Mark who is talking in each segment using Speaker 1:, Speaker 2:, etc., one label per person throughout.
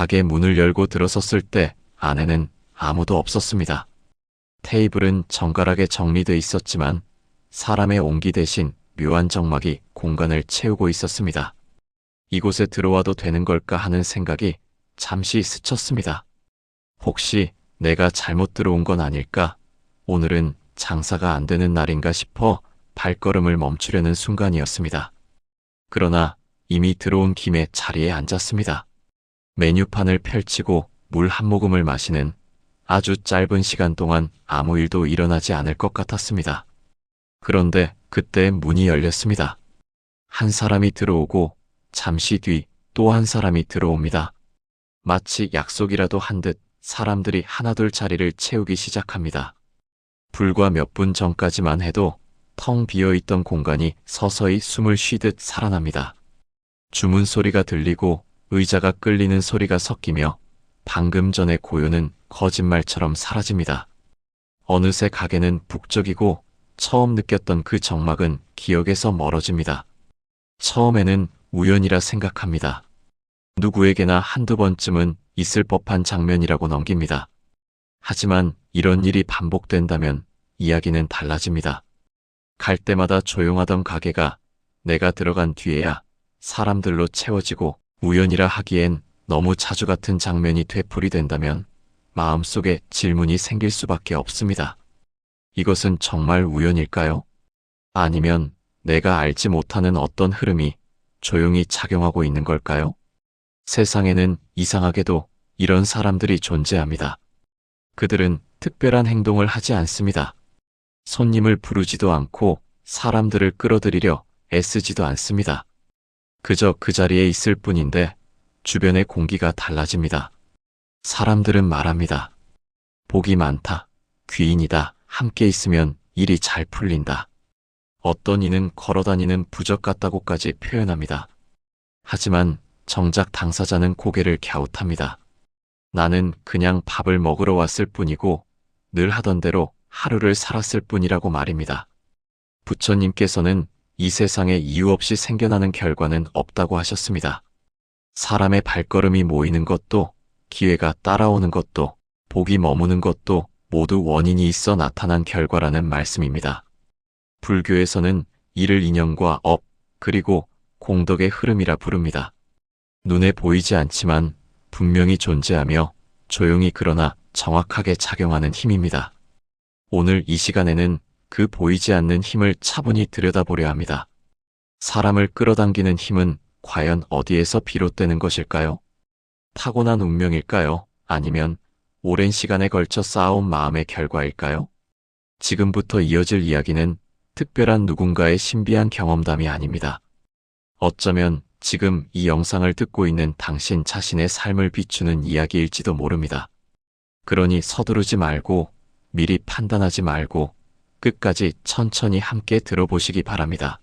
Speaker 1: 가게 문을 열고 들어섰을 때 안에는 아무도 없었습니다. 테이블은 정갈하게 정리돼 있었지만 사람의 온기 대신 묘한 정막이 공간을 채우고 있었습니다. 이곳에 들어와도 되는 걸까 하는 생각이 잠시 스쳤습니다. 혹시 내가 잘못 들어온 건 아닐까? 오늘은 장사가 안 되는 날인가 싶어 발걸음을 멈추려는 순간이었습니다. 그러나 이미 들어온 김에 자리에 앉았습니다. 메뉴판을 펼치고 물 한 모금을 마시는 아주 짧은 시간 동안 아무 일도 일어나지 않을 것 같았습니다. 그런데 그때 문이 열렸습니다. 한 사람이 들어오고 잠시 뒤 또 한 사람이 들어옵니다. 마치 약속이라도 한 듯 사람들이 하나둘 자리를 채우기 시작합니다. 불과 몇 분 전까지만 해도 텅 비어 있던 공간이 서서히 숨을 쉬듯 살아납니다. 주문 소리가 들리고 의자가 끌리는 소리가 섞이며 방금 전의 고요는 거짓말처럼 사라집니다. 어느새 가게는 북적이고 처음 느꼈던 그 정막은 기억에서 멀어집니다. 처음에는 우연이라 생각합니다. 누구에게나 한두 번쯤은 있을 법한 장면이라고 넘깁니다. 하지만 이런 일이 반복된다면 이야기는 달라집니다. 갈 때마다 조용하던 가게가 내가 들어간 뒤에야 사람들로 채워지고 우연이라 하기엔 너무 자주 같은 장면이 되풀이 된다면 마음속에 질문이 생길 수밖에 없습니다. 이것은 정말 우연일까요? 아니면 내가 알지 못하는 어떤 흐름이 조용히 작용하고 있는 걸까요? 세상에는 이상하게도 이런 사람들이 존재합니다. 그들은 특별한 행동을 하지 않습니다. 손님을 부르지도 않고 사람들을 끌어들이려 애쓰지도 않습니다. 그저 그 자리에 있을 뿐인데 주변의 공기가 달라집니다. 사람들은 말합니다. 복이 많다. 귀인이다. 함께 있으면 일이 잘 풀린다. 어떤 이는 걸어다니는 부적 같다고까지 표현합니다. 하지만 정작 당사자는 고개를 갸웃합니다. 나는 그냥 밥을 먹으러 왔을 뿐이고 늘 하던 대로 하루를 살았을 뿐이라고 말입니다. 부처님께서는 이 세상에 이유 없이 생겨나는 결과는 없다고 하셨습니다. 사람의 발걸음이 모이는 것도 기회가 따라오는 것도 복이 머무는 것도 모두 원인이 있어 나타난 결과라는 말씀입니다. 불교에서는 이를 인연과 업, 그리고 공덕의 흐름이라 부릅니다. 눈에 보이지 않지만 분명히 존재하며 조용히 그러나 정확하게 작용하는 힘입니다. 오늘 이 시간에는 그 보이지 않는 힘을 차분히 들여다보려 합니다. 사람을 끌어당기는 힘은 과연 어디에서 비롯되는 것일까요? 타고난 운명일까요? 아니면 오랜 시간에 걸쳐 쌓아온 마음의 결과일까요? 지금부터 이어질 이야기는 특별한 누군가의 신비한 경험담이 아닙니다. 어쩌면 지금 이 영상을 듣고 있는 당신 자신의 삶을 비추는 이야기일지도 모릅니다. 그러니 서두르지 말고 미리 판단하지 말고 끝까지 천천히 함께 들어보시기 바랍니다.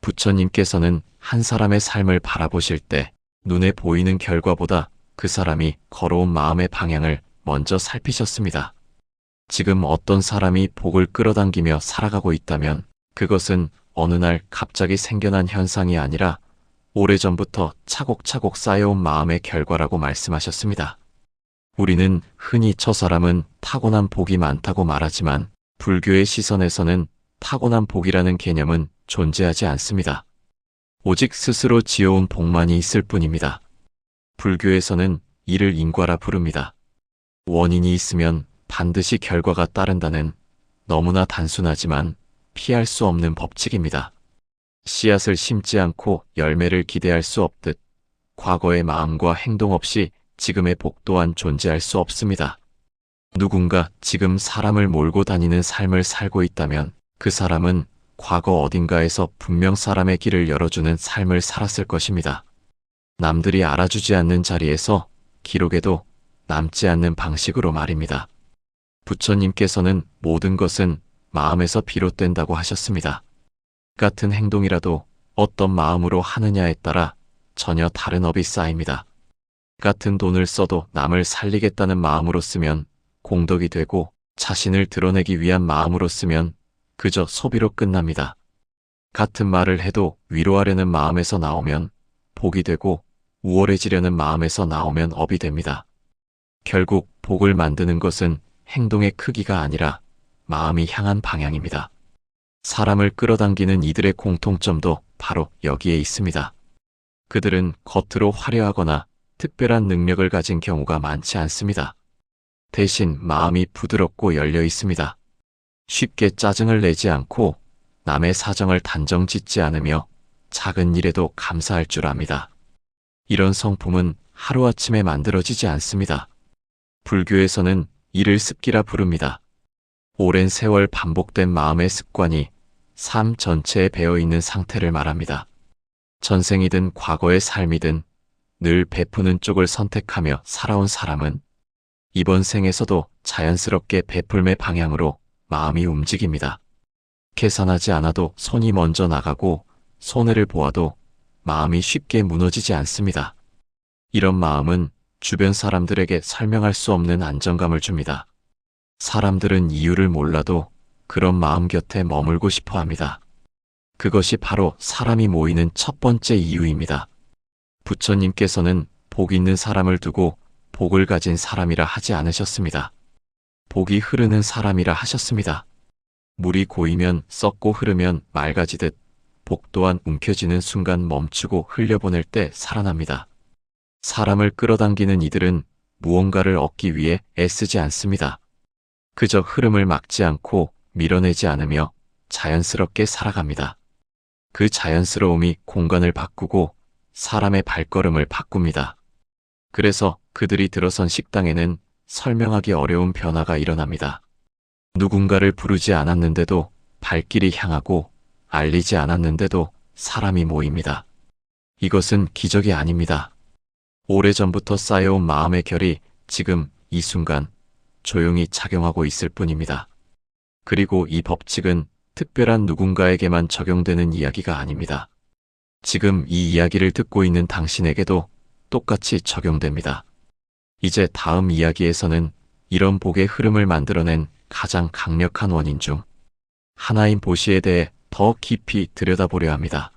Speaker 1: 부처님께서는 한 사람의 삶을 바라보실 때 눈에 보이는 결과보다 그 사람이 걸어온 마음의 방향을 먼저 살피셨습니다. 지금 어떤 사람이 복을 끌어당기며 살아가고 있다면 그것은 어느 날 갑자기 생겨난 현상이 아니라 오래전부터 차곡차곡 쌓여온 마음의 결과라고 말씀하셨습니다. 우리는 흔히 저 사람은 타고난 복이 많다고 말하지만 불교의 시선에서는 타고난 복이라는 개념은 존재하지 않습니다. 오직 스스로 지어온 복만이 있을 뿐입니다. 불교에서는 이를 인과라 부릅니다. 원인이 있으면 반드시 결과가 따른다는 너무나 단순하지만 피할 수 없는 법칙입니다. 씨앗을 심지 않고 열매를 기대할 수 없듯 과거의 마음과 행동 없이 지금의 복 또한 존재할 수 없습니다. 누군가 지금 사람을 몰고 다니는 삶을 살고 있다면 그 사람은 과거 어딘가에서 분명 사람의 길을 열어주는 삶을 살았을 것입니다. 남들이 알아주지 않는 자리에서 기록에도 남지 않는 방식으로 말입니다. 부처님께서는 모든 것은 마음에서 비롯된다고 하셨습니다. 같은 행동이라도 어떤 마음으로 하느냐에 따라 전혀 다른 업이 쌓입니다. 같은 돈을 써도 남을 살리겠다는 마음으로 쓰면 공덕이 되고 자신을 드러내기 위한 마음으로 쓰면 그저 소비로 끝납니다. 같은 말을 해도 위로하려는 마음에서 나오면 복이 되고 우월해지려는 마음에서 나오면 업이 됩니다. 결국 복을 만드는 것은 행동의 크기가 아니라 마음이 향한 방향입니다. 사람을 끌어당기는 이들의 공통점도 바로 여기에 있습니다. 그들은 겉으로 화려하거나 특별한 능력을 가진 경우가 많지 않습니다. 대신 마음이 부드럽고 열려 있습니다. 쉽게 짜증을 내지 않고 남의 사정을 단정 짓지 않으며 작은 일에도 감사할 줄 압니다. 이런 성품은 하루아침에 만들어지지 않습니다. 불교에서는 이를 습기라 부릅니다. 오랜 세월 반복된 마음의 습관이 삶 전체에 배어 있는 상태를 말합니다. 전생이든 과거의 삶이든 늘 베푸는 쪽을 선택하며 살아온 사람은 이번 생에서도 자연스럽게 베풀매 방향으로 마음이 움직입니다. 계산하지 않아도 손이 먼저 나가고 손해를 보아도 마음이 쉽게 무너지지 않습니다. 이런 마음은 주변 사람들에게 설명할 수 없는 안정감을 줍니다. 사람들은 이유를 몰라도 그런 마음 곁에 머물고 싶어 합니다. 그것이 바로 사람이 모이는 첫 번째 이유입니다. 부처님께서는 복 있는 사람을 두고 복을 가진 사람이라 하지 않으셨습니다. 복이 흐르는 사람이라 하셨습니다. 물이 고이면 썩고 흐르면 맑아지듯 복 또한 움켜쥐는 순간 멈추고 흘려보낼 때 살아납니다. 사람을 끌어당기는 이들은 무언가를 얻기 위해 애쓰지 않습니다. 그저 흐름을 막지 않고 밀어내지 않으며 자연스럽게 살아갑니다. 그 자연스러움이 공간을 바꾸고 사람의 발걸음을 바꿉니다. 그래서 그들이 들어선 식당에는 설명하기 어려운 변화가 일어납니다. 누군가를 부르지 않았는데도 발길이 향하고 알리지 않았는데도 사람이 모입니다. 이것은 기적이 아닙니다. 오래전부터 쌓여온 마음의 결이 지금 이 순간 조용히 작용하고 있을 뿐입니다. 그리고 이 법칙은 특별한 누군가에게만 적용되는 이야기가 아닙니다. 지금 이 이야기를 듣고 있는 당신에게도 똑같이 적용됩니다. 이제 다음 이야기에서는 이런 복의 흐름을 만들어낸 가장 강력한 원인 중 하나인 보시에 대해 더 깊이 들여다보려 합니다.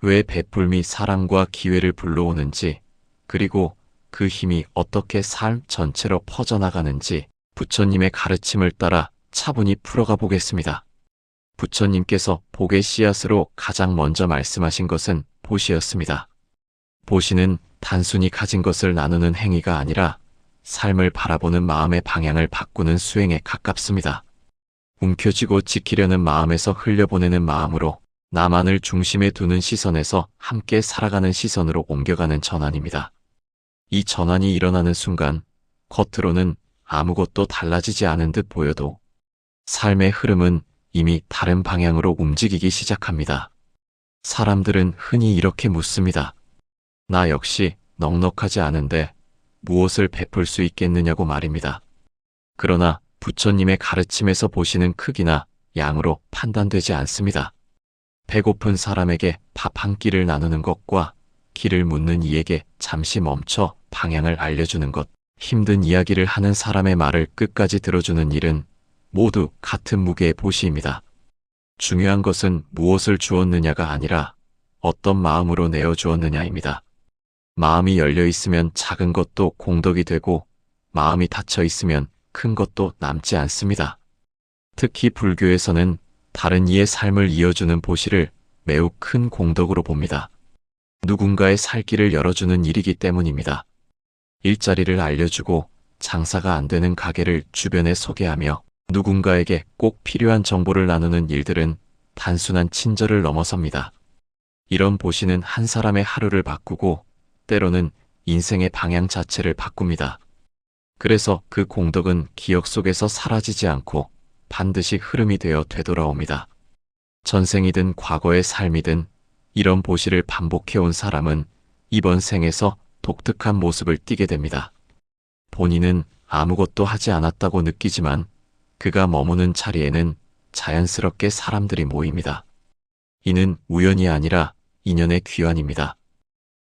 Speaker 1: 왜 베풀미 사랑과 기회를 불러오는지, 그리고 그 힘이 어떻게 삶 전체로 퍼져나가는지 부처님의 가르침을 따라 차분히 풀어가 보겠습니다. 부처님께서 복의 씨앗으로 가장 먼저 말씀하신 것은 보시였습니다. 보시는 단순히 가진 것을 나누는 행위가 아니라 삶을 바라보는 마음의 방향을 바꾸는 수행에 가깝습니다. 움켜쥐고 지키려는 마음에서 흘려보내는 마음으로 나만을 중심에 두는 시선에서 함께 살아가는 시선으로 옮겨가는 전환입니다. 이 전환이 일어나는 순간 겉으로는 아무것도 달라지지 않은 듯 보여도 삶의 흐름은 이미 다른 방향으로 움직이기 시작합니다. 사람들은 흔히 이렇게 묻습니다. 나 역시 넉넉하지 않은데 무엇을 베풀 수 있겠느냐고 말입니다. 그러나 부처님의 가르침에서 보시는 크기나 양으로 판단되지 않습니다. 배고픈 사람에게 밥 한 끼를 나누는 것과 길을 묻는 이에게 잠시 멈춰 방향을 알려주는 것, 힘든 이야기를 하는 사람의 말을 끝까지 들어주는 일은 모두 같은 무게의 보시입니다. 중요한 것은 무엇을 주었느냐가 아니라 어떤 마음으로 내어 주었느냐입니다. 마음이 열려 있으면 작은 것도 공덕이 되고 마음이 닫혀 있으면 큰 것도 남지 않습니다. 특히 불교에서는 다른 이의 삶을 이어주는 보시를 매우 큰 공덕으로 봅니다. 누군가의 살 길을 열어주는 일이기 때문입니다. 일자리를 알려주고 장사가 안 되는 가게를 주변에 소개하며 누군가에게 꼭 필요한 정보를 나누는 일들은 단순한 친절을 넘어섭니다. 이런 보시는 한 사람의 하루를 바꾸고 때로는 인생의 방향 자체를 바꿉니다. 그래서 그 공덕은 기억 속에서 사라지지 않고 반드시 흐름이 되어 되돌아옵니다. 전생이든 과거의 삶이든 이런 보시를 반복해온 사람은 이번 생에서 독특한 모습을 띠게 됩니다. 본인은 아무것도 하지 않았다고 느끼지만 그가 머무는 자리에는 자연스럽게 사람들이 모입니다. 이는 우연이 아니라 인연의 귀환입니다.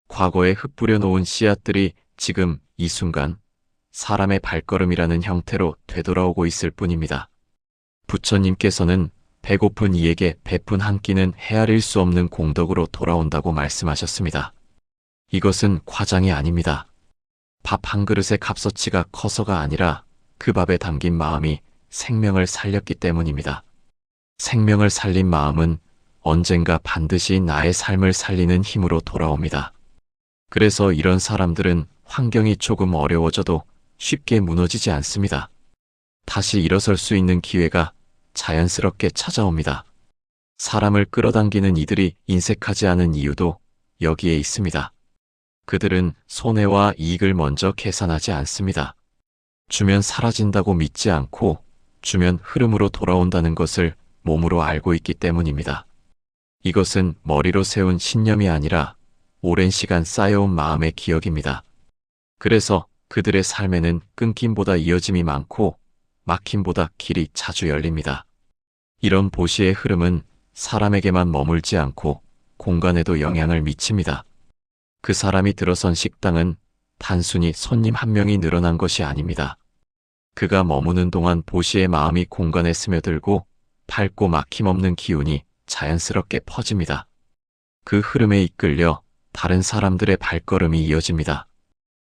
Speaker 1: 과거에 흩뿌려 놓은 씨앗들이 지금 이 순간 사람의 발걸음이라는 형태로 되돌아오고 있을 뿐입니다. 부처님께서는 배고픈 이에게 베푼 한 끼는 헤아릴 수 없는 공덕으로 돌아온다고 말씀하셨습니다. 이것은 과장이 아닙니다. 밥 한 그릇의 값어치가 커서가 아니라 그 밥에 담긴 마음이 생명을 살렸기 때문입니다. 생명을 살린 마음은 언젠가 반드시 나의 삶을 살리는 힘으로 돌아옵니다. 그래서 이런 사람들은 환경이 조금 어려워져도 쉽게 무너지지 않습니다. 다시 일어설 수 있는 기회가 자연스럽게 찾아옵니다. 사람을 끌어당기는 이들이 인색하지 않은 이유도 여기에 있습니다. 그들은 손해와 이익을 먼저 계산하지 않습니다. 주면 사라진다고 믿지 않고 주면 흐름으로 돌아온다는 것을 몸으로 알고 있기 때문입니다. 이것은 머리로 세운 신념이 아니라 오랜 시간 쌓여온 마음의 기억입니다. 그래서 그들의 삶에는 끊김보다 이어짐이 많고 막힘보다 길이 자주 열립니다. 이런 보시의 흐름은 사람에게만 머물지 않고 공간에도 영향을 미칩니다. 그 사람이 들어선 식당은 단순히 손님 한 명이 늘어난 것이 아닙니다. 그가 머무는 동안 보시의 마음이 공간에 스며들고 밝고 막힘없는 기운이 자연스럽게 퍼집니다. 그 흐름에 이끌려 다른 사람들의 발걸음이 이어집니다.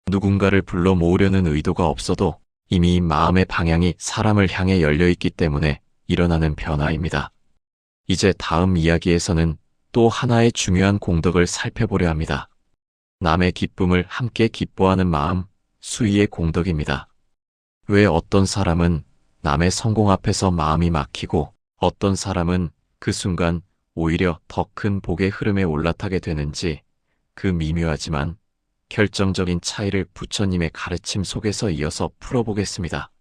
Speaker 1: 누군가를 불러 모으려는 의도가 없어도 이미 마음의 방향이 사람을 향해 열려 있기 때문에 일어나는 변화입니다. 이제 다음 이야기에서는 또 하나의 중요한 공덕을 살펴보려 합니다. 남의 기쁨을 함께 기뻐하는 마음, 수위의 공덕입니다. 왜 어떤 사람은 남의 성공 앞에서 마음이 막히고 어떤 사람은 그 순간 오히려 더 큰 복의 흐름에 올라타게 되는지 그 미묘하지만 결정적인 차이를 부처님의 가르침 속에서 이어서 풀어보겠습니다.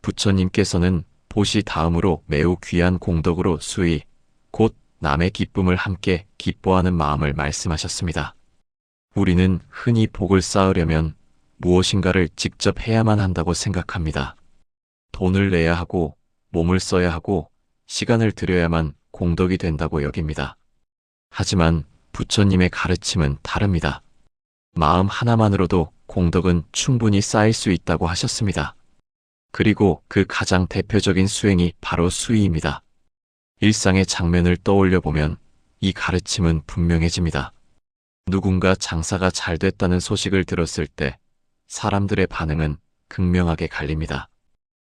Speaker 1: 부처님께서는 보시 다음으로 매우 귀한 공덕으로 수의, 곧 남의 기쁨을 함께 기뻐하는 마음을 말씀하셨습니다. 우리는 흔히 복을 쌓으려면 무엇인가를 직접 해야만 한다고 생각합니다. 돈을 내야 하고, 몸을 써야 하고, 시간을 들여야만 공덕이 된다고 여깁니다. 하지만 부처님의 가르침은 다릅니다. 마음 하나만으로도 공덕은 충분히 쌓일 수 있다고 하셨습니다. 그리고 그 가장 대표적인 수행이 바로 수의입니다. 일상의 장면을 떠올려 보면 이 가르침은 분명해집니다. 누군가 장사가 잘 됐다는 소식을 들었을 때 사람들의 반응은 극명하게 갈립니다.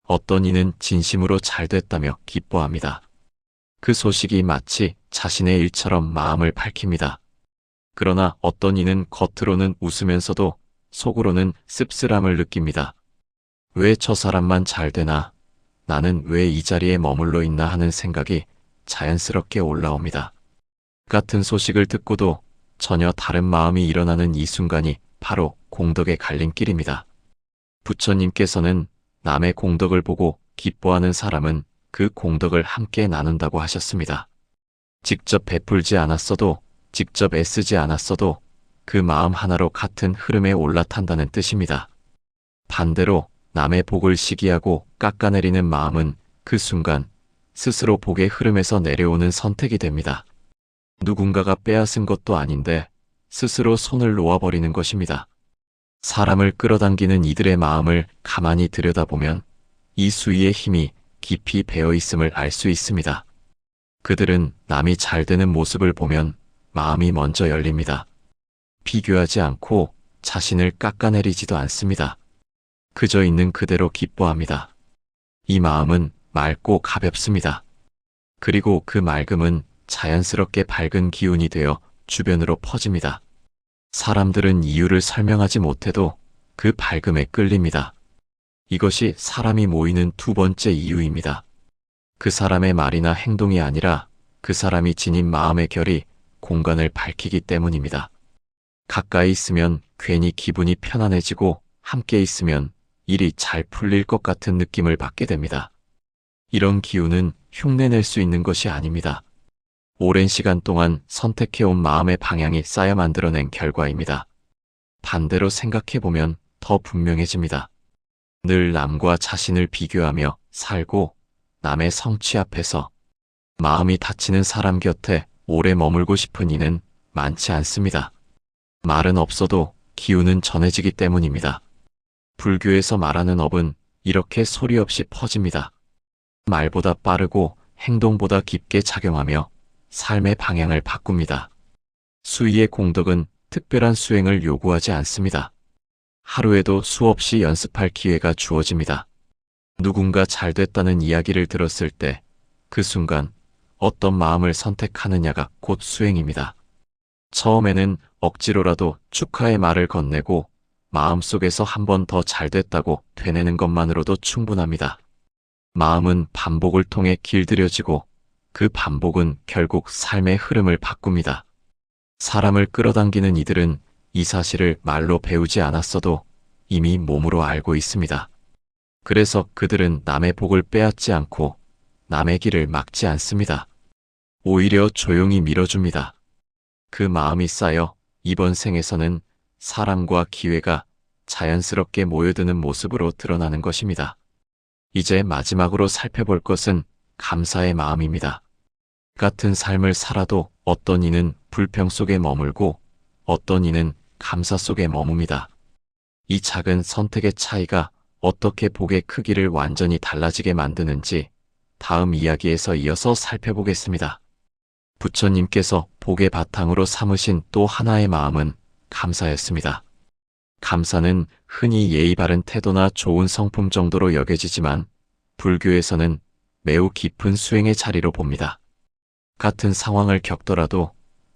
Speaker 1: 어떤 이는 진심으로 잘 됐다며 기뻐합니다. 그 소식이 마치 자신의 일처럼 마음을 밝힙니다. 그러나 어떤 이는 겉으로는 웃으면서도 속으로는 씁쓸함을 느낍니다. 왜 저 사람만 잘 되나? 나는 왜 이 자리에 머물러 있나 하는 생각이 자연스럽게 올라옵니다. 같은 소식을 듣고도 전혀 다른 마음이 일어나는 이 순간이 바로 공덕의 갈림길입니다. 부처님께서는 남의 공덕을 보고 기뻐하는 사람은 그 공덕을 함께 나눈다고 하셨습니다. 직접 베풀지 않았어도 직접 애쓰지 않았어도 그 마음 하나로 같은 흐름에 올라탄다는 뜻입니다. 반대로 남의 복을 시기하고 깎아내리는 마음은 그 순간 스스로 복의 흐름에서 내려오는 선택이 됩니다. 누군가가 빼앗은 것도 아닌데 스스로 손을 놓아버리는 것입니다. 사람을 끌어당기는 이들의 마음을 가만히 들여다보면 이 수위의 힘이 깊이 배어 있음을 알 수 있습니다. 그들은 남이 잘 되는 모습을 보면 마음이 먼저 열립니다. 비교하지 않고 자신을 깎아내리지도 않습니다. 그저 있는 그대로 기뻐합니다. 이 마음은 맑고 가볍습니다. 그리고 그 맑음은 자연스럽게 밝은 기운이 되어 주변으로 퍼집니다. 사람들은 이유를 설명하지 못해도 그 밝음에 끌립니다. 이것이 사람이 모이는 두 번째 이유입니다. 그 사람의 말이나 행동이 아니라 그 사람이 지닌 마음의 결이 공간을 밝히기 때문입니다. 가까이 있으면 괜히 기분이 편안해지고 함께 있으면 일이 잘 풀릴 것 같은 느낌을 받게 됩니다. 이런 기운은 흉내낼 수 있는 것이 아닙니다. 오랜 시간 동안 선택해온 마음의 방향이 쌓여 만들어낸 결과입니다. 반대로 생각해보면 더 분명해집니다. 늘 남과 자신을 비교하며 살고 남의 성취 앞에서 마음이 다치는 사람 곁에 오래 머물고 싶은 이는 많지 않습니다. 말은 없어도 기운은 전해지기 때문입니다. 불교에서 말하는 업은 이렇게 소리 없이 퍼집니다. 말보다 빠르고 행동보다 깊게 작용하며 삶의 방향을 바꿉니다. 수위의 공덕은 특별한 수행을 요구하지 않습니다. 하루에도 수없이 연습할 기회가 주어집니다. 누군가 잘 됐다는 이야기를 들었을 때 그 순간 어떤 마음을 선택하느냐가 곧 수행입니다. 처음에는 억지로라도 축하의 말을 건네고 마음속에서 한 번 더 잘 됐다고 되뇌는 것만으로도 충분합니다. 마음은 반복을 통해 길들여지고 그 반복은 결국 삶의 흐름을 바꿉니다. 사람을 끌어당기는 이들은 이 사실을 말로 배우지 않았어도 이미 몸으로 알고 있습니다. 그래서 그들은 남의 복을 빼앗지 않고 남의 길을 막지 않습니다. 오히려 조용히 밀어줍니다. 그 마음이 쌓여 이번 생에서는 사람과 기회가 자연스럽게 모여드는 모습으로 드러나는 것입니다. 이제 마지막으로 살펴볼 것은 감사의 마음입니다. 같은 삶을 살아도 어떤 이는 불평 속에 머물고 어떤 이는 감사 속에 머뭅니다. 이 작은 선택의 차이가 어떻게 복의 크기를 완전히 달라지게 만드는지 다음 이야기에서 이어서 살펴보겠습니다. 부처님께서 복의 바탕으로 삼으신 또 하나의 마음은 감사였습니다. 감사는 흔히 예의 바른 태도나 좋은 성품 정도로 여겨지지만 불교에서는 매우 깊은 수행의 자리로 봅니다. 같은 상황을 겪더라도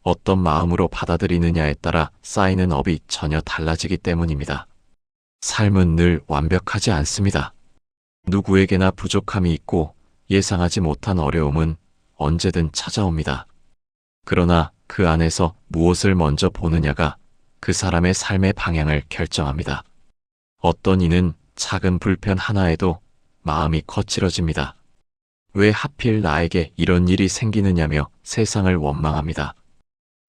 Speaker 1: 어떤 마음으로 받아들이느냐에 따라 쌓이는 업이 전혀 달라지기 때문입니다. 삶은 늘 완벽하지 않습니다. 누구에게나 부족함이 있고 예상하지 못한 어려움은 언제든 찾아옵니다. 그러나 그 안에서 무엇을 먼저 보느냐가 그 사람의 삶의 방향을 결정합니다. 어떤 이는 작은 불편 하나에도 마음이 거칠어집니다. 왜 하필 나에게 이런 일이 생기느냐며 세상을 원망합니다.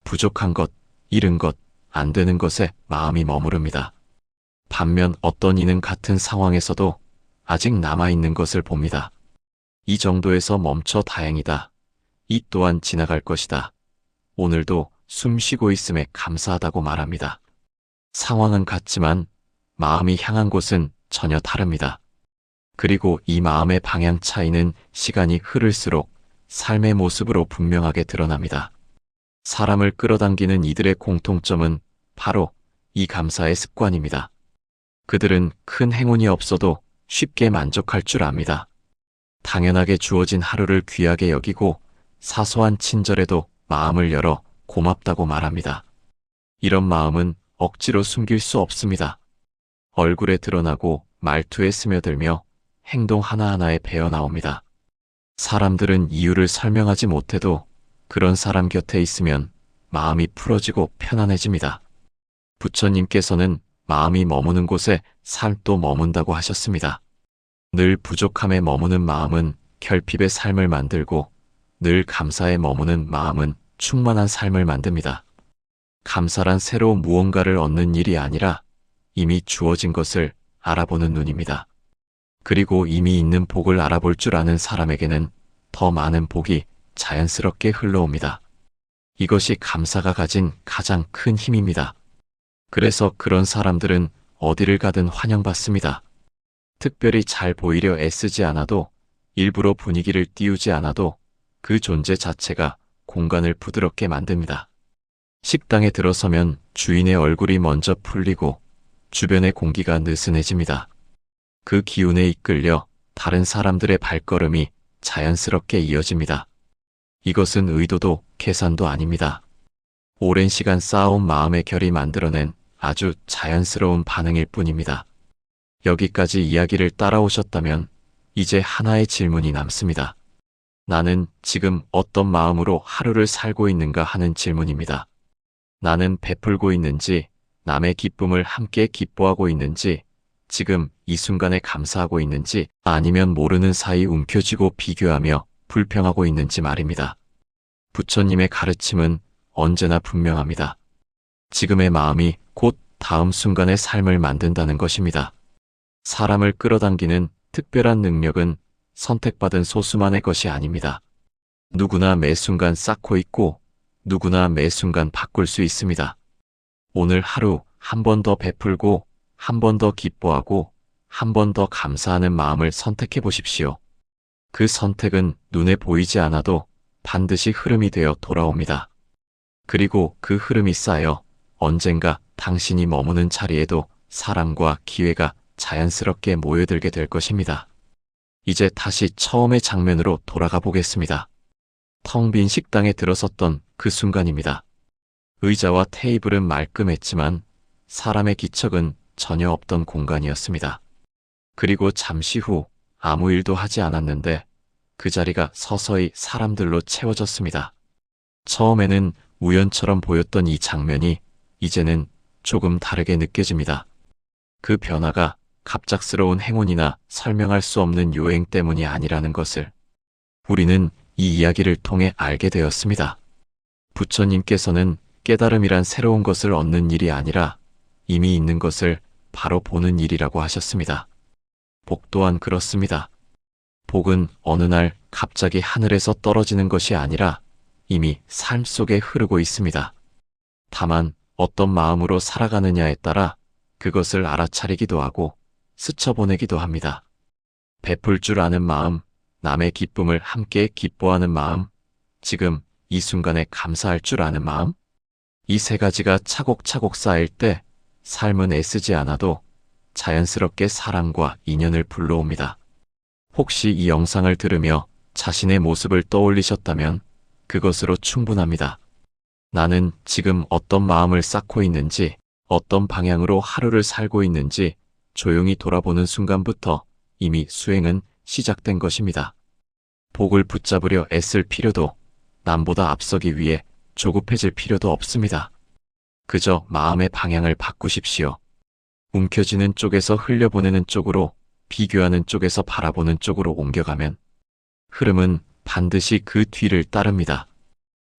Speaker 1: 부족한 것, 잃은 것, 안 되는 것에 마음이 머무릅니다. 반면 어떤 이는 같은 상황에서도 아직 남아있는 것을 봅니다. 이 정도에서 멈춰 다행이다. 이 또한 지나갈 것이다. 오늘도 숨 쉬고 있음에 감사하다고 말합니다. 상황은 같지만 마음이 향한 곳은 전혀 다릅니다. 그리고 이 마음의 방향 차이는 시간이 흐를수록 삶의 모습으로 분명하게 드러납니다. 사람을 끌어당기는 이들의 공통점은 바로 이 감사의 습관입니다. 그들은 큰 행운이 없어도 쉽게 만족할 줄 압니다. 당연하게 주어진 하루를 귀하게 여기고 사소한 친절에도 마음을 열어 고맙다고 말합니다. 이런 마음은 억지로 숨길 수 없습니다. 얼굴에 드러나고 말투에 스며들며 행동 하나하나에 배어 나옵니다. 사람들은 이유를 설명하지 못해도 그런 사람 곁에 있으면 마음이 풀어지고 편안해집니다. 부처님께서는 마음이 머무는 곳에 삶도 머문다고 하셨습니다. 늘 부족함에 머무는 마음은 결핍의 삶을 만들고 늘 감사에 머무는 마음은 충만한 삶을 만듭니다. 감사란 새로 무언가를 얻는 일이 아니라 이미 주어진 것을 알아보는 눈입니다. 그리고 이미 있는 복을 알아볼 줄 아는 사람에게는 더 많은 복이 자연스럽게 흘러옵니다. 이것이 감사가 가진 가장 큰 힘입니다. 그래서 그런 사람들은 어디를 가든 환영받습니다. 특별히 잘 보이려 애쓰지 않아도 일부러 분위기를 띄우지 않아도 그 존재 자체가 공간을 부드럽게 만듭니다. 식당에 들어서면 주인의 얼굴이 먼저 풀리고 주변의 공기가 느슨해집니다. 그 기운에 이끌려 다른 사람들의 발걸음이 자연스럽게 이어집니다. 이것은 의도도 계산도 아닙니다. 오랜 시간 쌓아온 마음의 결이 만들어낸 아주 자연스러운 반응일 뿐입니다. 여기까지 이야기를 따라오셨다면 이제 하나의 질문이 남습니다. 나는 지금 어떤 마음으로 하루를 살고 있는가 하는 질문입니다. 나는 베풀고 있는지, 남의 기쁨을 함께 기뻐하고 있는지, 지금 이 순간에 감사하고 있는지, 아니면 모르는 사이 움켜쥐고 비교하며 불평하고 있는지 말입니다. 부처님의 가르침은 언제나 분명합니다. 지금의 마음이 곧 다음 순간의 삶을 만든다는 것입니다. 사람을 끌어당기는 특별한 능력은 선택받은 소수만의 것이 아닙니다. 누구나 매 순간 쌓고 있고 누구나 매 순간 바꿀 수 있습니다. 오늘 하루 한 번 더 베풀고 한 번 더 기뻐하고 한 번 더 감사하는 마음을 선택해 보십시오. 그 선택은 눈에 보이지 않아도 반드시 흐름이 되어 돌아옵니다. 그리고 그 흐름이 쌓여 언젠가 당신이 머무는 자리에도 사람과 기회가 자연스럽게 모여들게 될 것입니다. 이제 다시 처음의 장면으로 돌아가 보겠습니다. 텅 빈 식당에 들어섰던 그 순간입니다. 의자와 테이블은 말끔했지만 사람의 기척은 전혀 없던 공간이었습니다. 그리고 잠시 후 아무 일도 하지 않았는데 그 자리가 서서히 사람들로 채워졌습니다. 처음에는 우연처럼 보였던 이 장면이 이제는 조금 다르게 느껴집니다. 그 변화가 갑작스러운 행운이나 설명할 수 없는 요행 때문이 아니라는 것을 우리는 이 이야기를 통해 알게 되었습니다. 부처님께서는 깨달음이란 새로운 것을 얻는 일이 아니라 이미 있는 것을 바로 보는 일이라고 하셨습니다. 복 또한 그렇습니다. 복은 어느 날 갑자기 하늘에서 떨어지는 것이 아니라 이미 삶 속에 흐르고 있습니다. 다만 어떤 마음으로 살아가느냐에 따라 그것을 알아차리기도 하고 스쳐보내기도 합니다. 베풀 줄 아는 마음, 남의 기쁨을 함께 기뻐하는 마음, 지금 이 순간에 감사할 줄 아는 마음, 이 세 가지가 차곡차곡 쌓일 때 삶은 애쓰지 않아도 자연스럽게 사랑과 인연을 불러옵니다. 혹시 이 영상을 들으며 자신의 모습을 떠올리셨다면 그것으로 충분합니다. 나는 지금 어떤 마음을 쌓고 있는지, 어떤 방향으로 하루를 살고 있는지 조용히 돌아보는 순간부터 이미 수행은 시작된 것입니다. 복을 붙잡으려 애쓸 필요도 남보다 앞서기 위해 조급해질 필요도 없습니다. 그저 마음의 방향을 바꾸십시오. 움켜쥐는 쪽에서 흘려보내는 쪽으로 비교하는 쪽에서 바라보는 쪽으로 옮겨가면 흐름은 반드시 그 뒤를 따릅니다.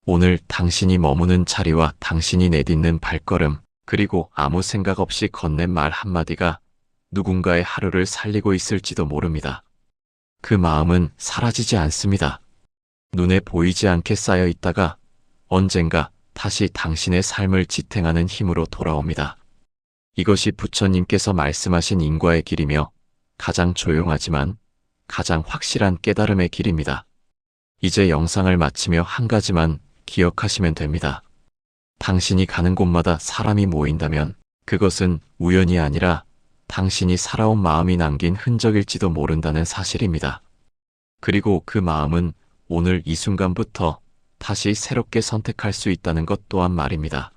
Speaker 1: 오늘 당신이 머무는 자리와 당신이 내딛는 발걸음, 그리고 아무 생각 없이 건넨 말 한마디가 누군가의 하루를 살리고 있을지도 모릅니다. 그 마음은 사라지지 않습니다. 눈에 보이지 않게 쌓여 있다가 언젠가 다시 당신의 삶을 지탱하는 힘으로 돌아옵니다. 이것이 부처님께서 말씀하신 인과의 길이며 가장 조용하지만 가장 확실한 깨달음의 길입니다. 이제 영상을 마치며 한 가지만 기억하시면 됩니다. 당신이 가는 곳마다 사람이 모인다면 그것은 우연이 아니라 당신이 살아온 마음이 남긴 흔적일지도 모른다는 사실입니다. 그리고 그 마음은 오늘 이 순간부터 다시 새롭게 선택할 수 있다는 것 또한 말입니다.